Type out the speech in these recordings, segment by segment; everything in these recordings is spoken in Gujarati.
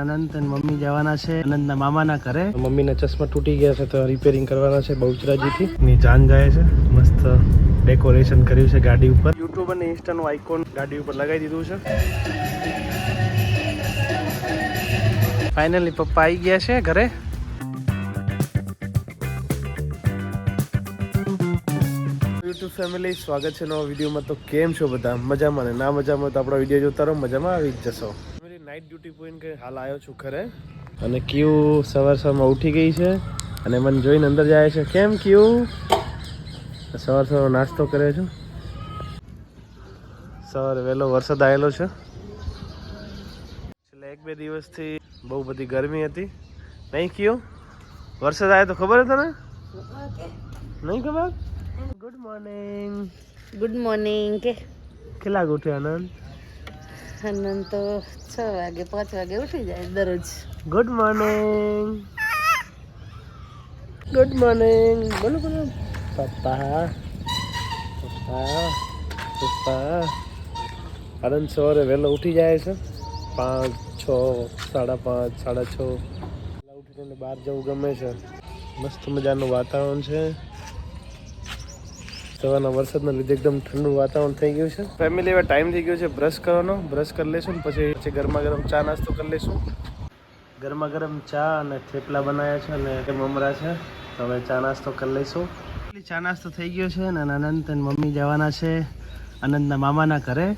અનંત અને મમ્મી જવાના છે. અનંતના મામાના ઘરે. મમ્મીના ચશ્મા તૂટી ગયા છે તો રિપેરિંગ કરવાના છે બહુચરાજીથી. ની જાન જાય છે. મસ્ત ડેકોરેશન કર્યું છે ગાડી ઉપર. યુટ્યુબ અને ઇન્સ્ટાનું આઇકોન ગાડી ઉપર લગાવી દીધું છે. ફાઇનલી પપ્પા આવી ગયા છે ઘરે. યુટ્યુબ ફેમિલી સ્વાગત છે નવા વિડીયોમાં. તો કેમ છો બધા? મજામાં ને ના મજામાં તો આપણો વીડિયો જોતા રહો. મજામાં આવી જ જશો. નાઇટ ડ્યુટી પોઈન્ટ કે હાલ આવ્યો છું ઘરે. અને ક્યુ સવાર સવારમાં ઉઠી ગઈ છે અને મને જોઈને અંદર જાય છે. કેમ ક્યુ? સવાર સવાર નાસ્તો કરે છું. સવારે વહેલો વરસાદ આવેલો છે. છેલ્લા એક બે દિવસથી બહુ બધી ગરમી હતી. નહીં ક્યુ? વરસાદ આવ્યો તો ખબર હતો ને નહીં ખબર? ગુડ મોર્નિંગ ગુડ મોર્નિંગ કે કેટલા ઉઠ્યા આનંદ? આનંદ તો છ વાગે, પાંચ વાગે ઉઠી જાય દરરોજ. ગુડ મોર્નિંગ ગુડ મોર્નિંગ બોલો બોલો. પપ્પા પપ્પા પપ્પા. આનંદ સવારે વહેલો ઉઠી જાય છે. પાંચ, છ, સાડા પાંચ, સાડા છ. ઉઠીને બહાર જવું ગમે છે. મસ્ત મજાનું વાતાવરણ છે. સવારના વરસાદના લીધે એકદમ ઠંડુ વાતાવરણ થઈ ગયું છે. ફેમિલી હવે ટાઈમ થઈ ગયો છે બ્રશ કરવાનો. બ્રશ કરી લઈશું ને પછી પછી ગરમા ગરમ ચા નાસ્તો કરી લઈશું. ગરમા ગરમ ચા અને થેપલા બનાવ્યા છે અને મમરા છે. તો હવે ચા નાસ્તો કરી લઈશું. ચા નાસ્તો થઈ ગયો છે ને અનંત અને મમ્મી જવાના છે. અનંતના મામાના ઘરે.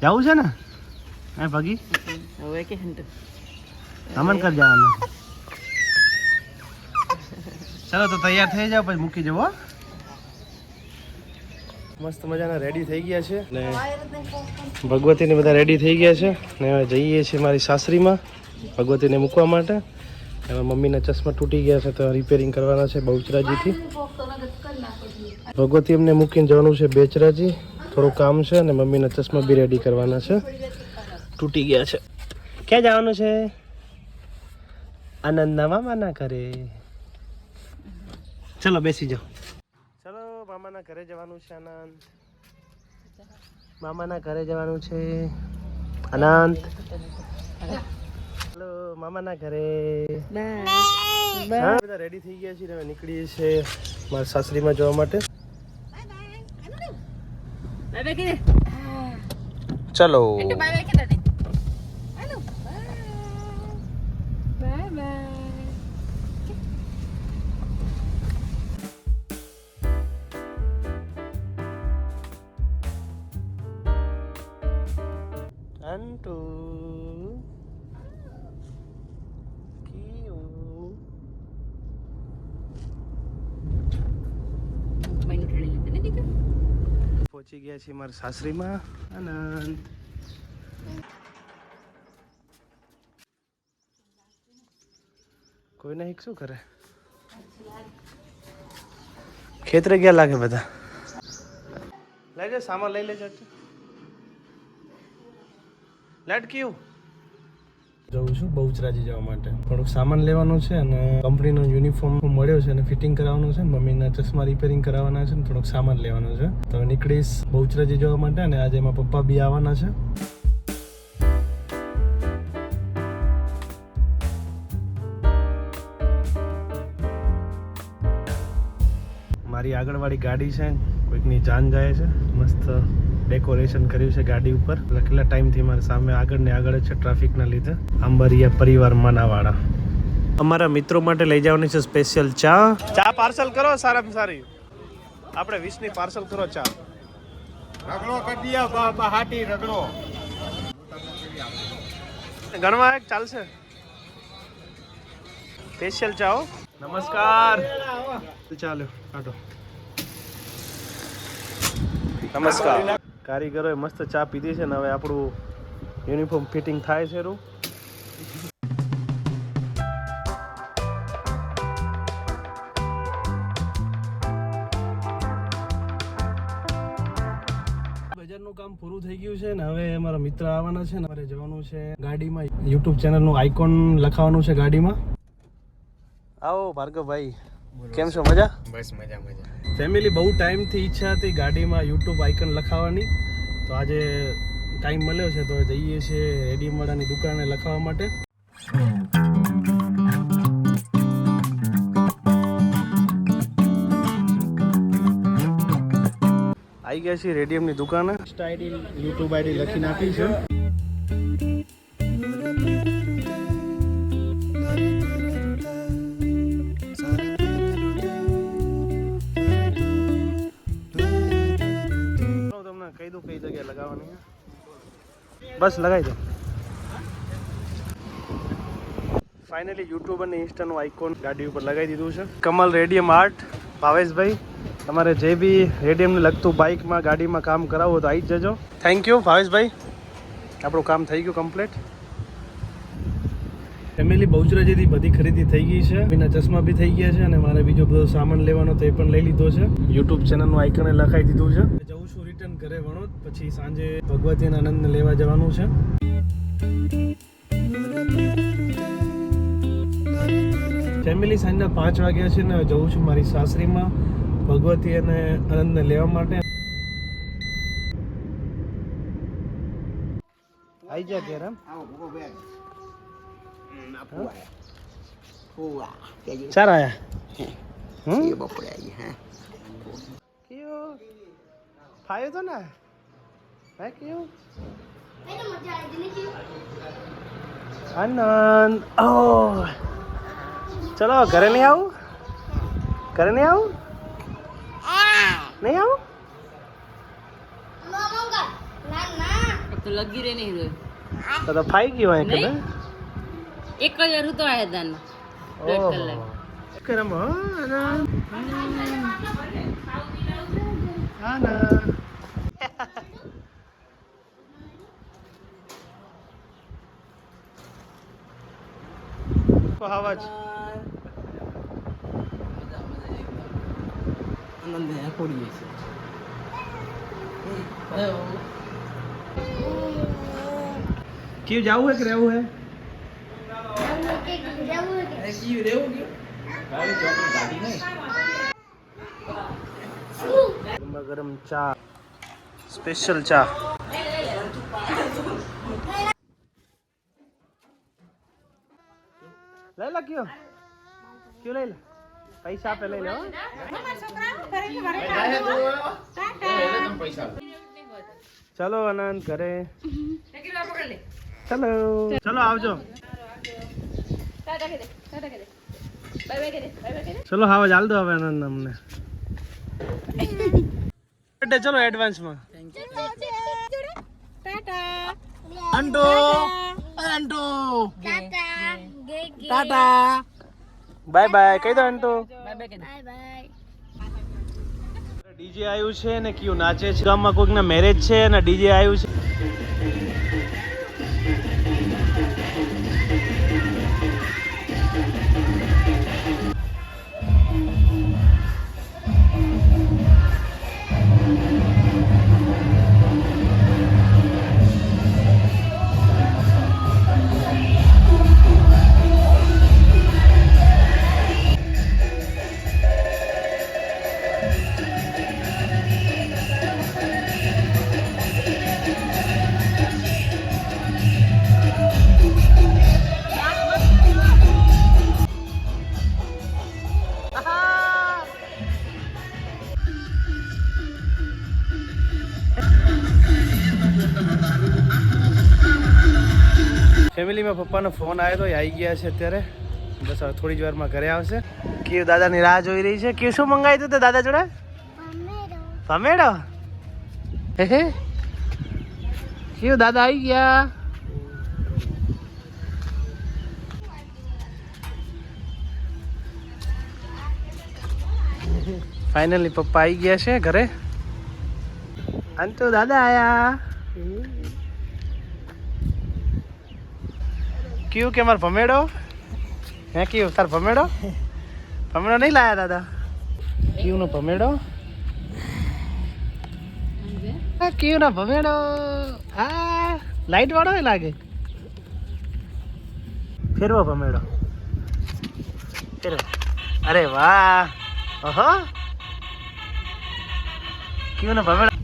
જવું છે ને? હે ભાગી? હવે કે અમન કર જવાનું. ચલો તો તૈયાર થઈ જાવ પછી મૂકી જવો મસ્ત મજાના રેડી થઈ ગયા છે. ને ભગવતીને બધા રેડી થઈ ગયા છે. ને હવે જઈએ છીએ મારી સાસરીમાં, ભગવતીને મૂકવા માટે. હવે મમ્મીના ચશ્મા તૂટી ગયા છે તો રિપેરિંગ કરવાના છે બહુચરાજીથી. ભગવતી એમને મૂકીને જવાનું છે બેચરાજી. થોડું કામ છે અને મમ્મીના ચશ્મા બી રેડી કરવાના છે. તૂટી ગયા છે. ક્યાં જવાનું છે? આનંદના મામાના ઘરે. ચલો બેસી જાઓ. મામાના ઘરે જવાનું છે અનંત. મામાના ઘરે જવાનું છે અનંત. હેલો મામાના ઘરે. બધા રેડી થઈ ગયા છીએ હવે નીકળીએ છીએ મારા સાસરીમાં જવા માટે. ચલો. કિયું? પહોંચી ગયા છીએ મારા સાસરીમાં આનંદ. કોઈ નહીં શું કરે? ખેતરે ગયા લાગે બધા? લેજે સામાન લઈ લેજે. લેટ ક્યુ જવું છું બહુચરાજી જવા માટે. થોડુંક સામાન લેવાનું છે અને કંપનીનો યુનિફોર્મ મળ્યો છે અને ફિટિંગ કરાવવાનું છે. મમ્મીના ચશ્મા રિપેરિંગ કરાવવાના છે અને થોડોક સામાન લેવાનો છે. તો નીકળીશ બહુચરાજી જવા માટે અને આજે એમાં પપ્પા બી આવવાના છે. મારી આગળવાળી ગાડી છે. કોઈકની જાન જાય છે. મસ્ત ડેકોરેશન કર્યું છે ગાડી ઉપર. લખેલા કેટલા ટાઈમથી મારી સામે આગળ ને આગળ છે ટ્રાફિકના લીધે. આંબરિયા પરિવાર મનાવાળા અમારા મિત્રો માટે લઈ જવાની છે સ્પેશિયલ ચા. ચા પાર્સલ કરો સારામાં સારી. આપણે વીસની પાર્સલ કરો ચા. રગડો કરી દિયા બા- બા હાટી રગડો. ગણવા એક ચાલશે. સ્પેશિયલ ચા હો. નમસ્કાર. ચાલ્યો કાઢો. નમસ્કાર. કારીગરોએ મસ્ત ચા પીધી છે ને હવે આપણું યુનિફોર્મ ફિટિંગ થાય છે રૂ બજારનું કામ પૂરું થઈ ગયું છે ને હવે અમારા મિત્ર આવવાના છે ને મારે જવાનું છે ગાડીમાં. યુટ્યુબ ચેનલનું આઇકોન લખાવાનું છે ગાડીમાં. આવો ભાર્ગવભાઈ. કેમ છો. મજા? બસ મજા મજા. ફેમિલી બહુ ટાઈમથી ઈચ્છા હતી ગાડીમાં યુટ્યુબ આઇકન લખાવવાની તો આજે ટાઈમ મળ્યો છે તો જઈએ છીએ રેડીમવાળાની દુકાને લખાવવા માટે. આવી ગયા છીએ રેડિયમની દુકાને. યુટ્યુબ આઈડી લખી નાખી છે. બસ લગાવી દો. ફાઇનલી યુટ્યુબ અને ઇન્સ્ટાનું આઇકોન ગાડી ઉપર લગાવી દીધું છે. Kamal radium art. ભાવેશભાઈ, તમારે જે બી રેડિયમને લગતું બાઇકમાં, ગાડીમાં કામ કરાવવું તો આવી જ જજો. Thank you Bhaveshbhai. આપણું કામ થઈ ગયું કમ્પ્લીટ ફેમિલી બહુચરાજીથી બધી ખરીદી થઈ ગઈ છે. એના ચશ્મા બી થઈ ગયા છે અને મારે બીજો બધો સામાન લેવાનો તો પણ લઈ લીધો છે. યુટ્યુબ ચેનલનું આઇકને લખાઈ દીધું છે. રિટર્ન ઘરે વણોદ પછી સાંજે ભગવતીના આનંદને લેવા જવાનું છે. ફેમિલી સાંજના પાંચ વાગ્યા છે ને જઉં છું મારી સાસરીમાં ભગવતી અને આનંદને લેવા માટે. આવી જા ઘેર એમ. ચાર આયા? હમ? કયો ફાયો તો ને? હે કયો આનંદ. ઓ ચલો ઘરે નહીં આવું? ઘરે નહીં આવું? નહીં આવું? તો લગી રે નહીં રહ્યો તો તો ફાઈ ગયો અહીં કે નહીં? એક જ ઋતુ આવ્યા તાન દોઢ કલાક. કરમ આનંદ. આનંદ. તો અવાજ ક્યું જાવું હે કે રહેવું હે? ગરમ ચા. સ્પેશિયલ ચા. લઈ લે કયો? કયો લઈ લે? પૈસા આપે લઈ લે, હો. ચલો અનંત ઘરે. ચલો. ચલો આવજો. ચલો હવે ચાલ દો હવે અનંત અમને. બર્થડે ચલો એડવાન્સમાં અંટો. અંટો. ટાટા. બાય બાય કહી દો અંટો. ડીજે આવ્યું છે ને કયું નાચે છે? ગામમાં કોઈકના મેરેજ છે ને ડીજે આવ્યું છે? ફેમિલીમાં પપ્પાનો ફોન આવ્યો તો એ આવી ગયા છે અત્યારે. બસ હવે થોડી જ વારમાં ઘરે આવશે. કેવું દાદાની રાહ જોઈ રહી છે? કે શું મંગાવ્યું હતું તે દાદા જોડે? હે હે. કેવું દાદા આવી ગયા? ફાઇનલી પપ્પા આવી ગયા છે ઘરે. અને તો દાદા આયા. કયું કે મારો ભમેડો? હે કયું તાર ભમેડો? ભમેડો નહીં લાયા, દાદા? કયું નો ભમેડો. કયું નો ભમેડો? આ લાઈટ વાળો એ લાગે? ફેરવો ભમેડો. ફેરવો. અરે વાહ. ઓહો કયું નો ભમેડો?